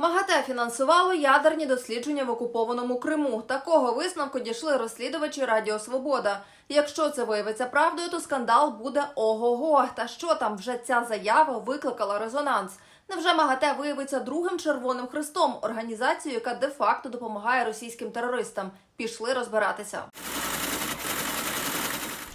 МАГАТЕ фінансувало ядерні дослідження в окупованому Криму. Такого висновку дійшли розслідувачі Радіо Свобода. Якщо це виявиться правдою, то скандал буде ого-го. Та що там вже ця заява викликала резонанс? Невже МАГАТЕ виявиться другим червоним хрестом, організацією, яка де-факто допомагає російським терористам? Пішли розбиратися.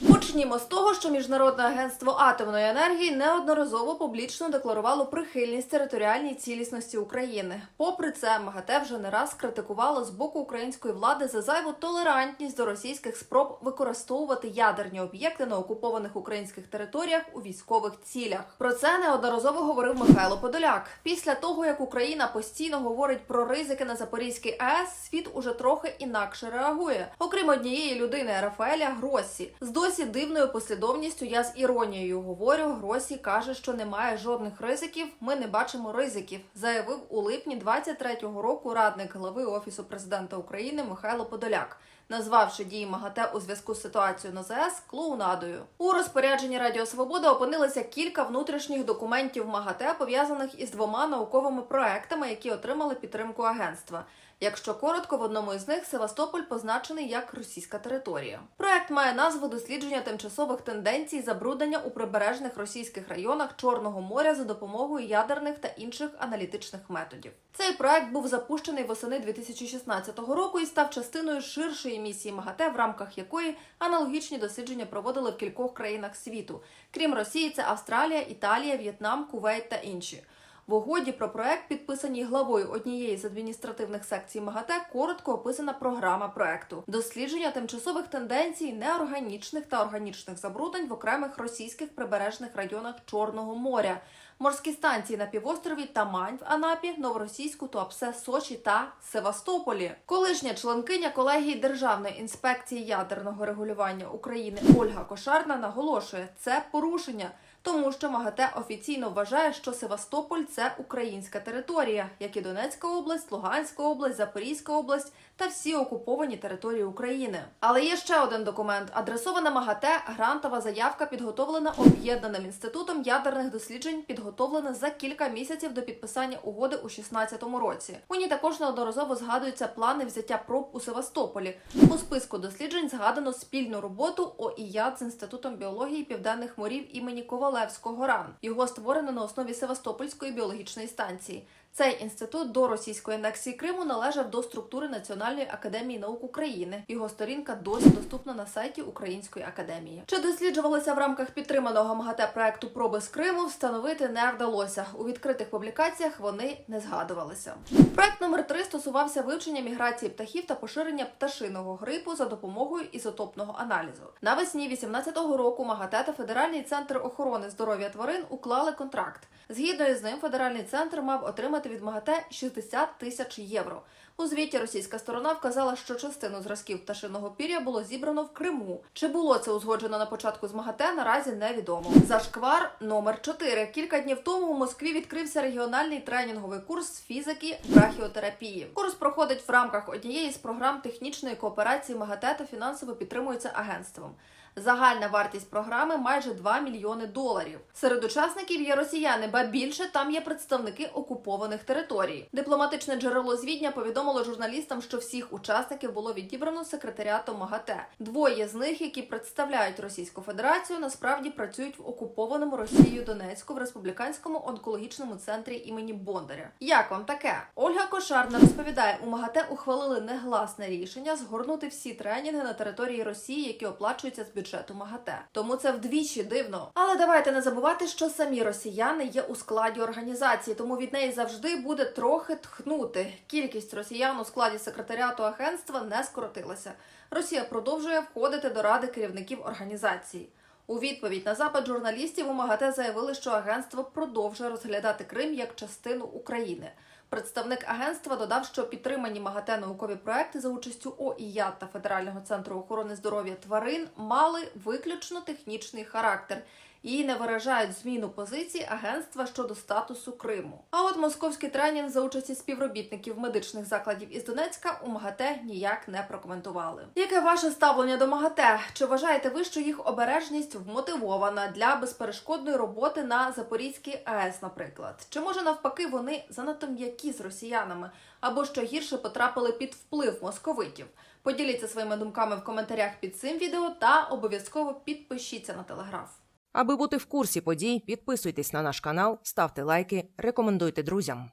Почнімо з того, що Міжнародне агентство атомної енергії неодноразово публічно декларувало прихильність територіальній цілісності України. Попри це, МАГАТЕ вже не раз критикувало з боку української влади за зайву толерантність до російських спроб використовувати ядерні об'єкти на окупованих українських територіях у військових цілях. Про це неодноразово говорив Михайло Подоляк. Після того як Україна постійно говорить про ризики на Запорізькій АЕС, світ уже трохи інакше реагує. Окрім однієї людини Рафаеля Гроссі, з досі дивною послідовністю я з іронією говорю. Гросі каже, що немає жодних ризиків. Ми не бачимо ризиків, заявив у липні 23-го року радник глави офісу президента України Михайло Подоляк. Назвавши дії МАГАТЕ у зв'язку з ситуацією на ЗАЕС клоунадою. У розпорядженні Радіо Свобода опинилися кілька внутрішніх документів МАГАТЕ, пов'язаних із двома науковими проектами, які отримали підтримку агентства. Якщо коротко, в одному із них Севастополь позначений як російська територія. Проект має назву дослідження тимчасових тенденцій забруднення у прибережних російських районах Чорного моря за допомогою ядерних та інших аналітичних методів. Цей проект був запущений восени 2016 року і став частиною ширшої місії МАГАТЕ, в рамках якої аналогічні дослідження проводили в кількох країнах світу. Крім Росії, це Австралія, Італія, В'єтнам, Кувейт та інші. В угоді про проект, підписаній главою однієї з адміністративних секцій МАГАТЕ, коротко описана програма проекту дослідження тимчасових тенденцій неорганічних та органічних забруднень в окремих російських прибережних районах Чорного моря, морські станції на півострові Тамань в Анапі, Новоросійську, Туапсе, Сочі та Севастополі. Колишня членкиня колегії Державної інспекції ядерного регулювання України Ольга Кошарна наголошує, це порушення. Тому що МАГАТЕ офіційно вважає, що Севастополь це українська територія, як і Донецька область, Луганська область, Запорізька область та всі окуповані території України. Але є ще один документ: адресована МАГАТЕ грантова заявка, підготовлена об'єднаним інститутом ядерних досліджень, підготовлена за кілька місяців до підписання угоди у 2016 році. У ній також неодноразово згадуються плани взяття проб у Севастополі. У списку досліджень згадано спільну роботу ОІЯД з інститутом біології південних морів імені Ковалевського РАН. Його створено на основі Севастопольської біологічної станції. Цей інститут до російської анексії Криму належав до структури Національної академії наук України. Його сторінка досі доступна на сайті Української академії. Чи досліджувалися в рамках підтриманого МАГАТЕ проекту проби з Криму? Встановити не вдалося. У відкритих публікаціях вони не згадувалися. Проект номер 3 стосувався вивчення міграції птахів та поширення пташиного грипу за допомогою ізотопного аналізу. Навесні 18-го року МАГАТЕ та Федеральний центр охорони здоров'я тварин уклали контракт. Згідно із ним, федеральний центр мав отримати від МАГАТЕ 60 тисяч євро. У звіті російська сторона вказала, що частину зразків пташиного пір'я було зібрано в Криму. Чи було це узгоджено на початку з МАГАТЕ, наразі невідомо. Зашквар номер 4. Кілька днів тому у Москві відкрився регіональний тренінговий курс з фізики брахіотерапії. Курс проходить в рамках однієї з програм технічної кооперації МАГАТЕ та фінансово підтримується агентством. Загальна вартість програми майже 2 мільйони доларів. Серед учасників є росіяни, ба більше там є представники окупованих територій. Дипломатичне джерело з Відня повідомило журналістам, що всіх учасників було відібрано секретаріатом МАГАТЕ. Двоє з них, які представляють Російську Федерацію, насправді працюють в окупованому Росією Донецьку в республіканському онкологічному центрі імені Бондаря. Як вам таке? Ольга Кошарна розповідає, у МАГАТЕ ухвалили негласне рішення згорнути всі тренінги на території Росії, які оплачуються з бюджету МАГАТЕ. Тому це вдвічі дивно. Але давайте не забувати, що самі росіяни є у складі організації, тому від неї завжди буде трохи тхнути. Кількість росіян у складі секретаріату агентства не скоротилася. Росія продовжує входити до ради керівників організації. У відповідь на запит журналістів у МАГАТЕ заявили, що агентство продовжує розглядати Крим як частину України. Представник агентства додав, що підтримані МАГАТЕ наукові проекти за участю ОІЯД та Федерального центру охорони здоров'я тварин мали виключно технічний характер і не виражають зміну позиції агентства щодо статусу Криму. А от московський тренінг за участі співробітників медичних закладів із Донецька у МАГАТЕ ніяк не прокоментували. Яке ваше ставлення до МАГАТЕ? Чи вважаєте ви, що їх обережність вмотивована для безперешкодної роботи на Запорізькій АЕС, наприклад? Чи може навпаки вони занадто м'які з росіянами, або що гірше потрапили під вплив московитів? Поділіться своїми думками в коментарях під цим відео та обов'язково підпишіться на телеграф. Аби бути в курсі подій, підписуйтесь на наш канал, ставте лайки, рекомендуйте друзям.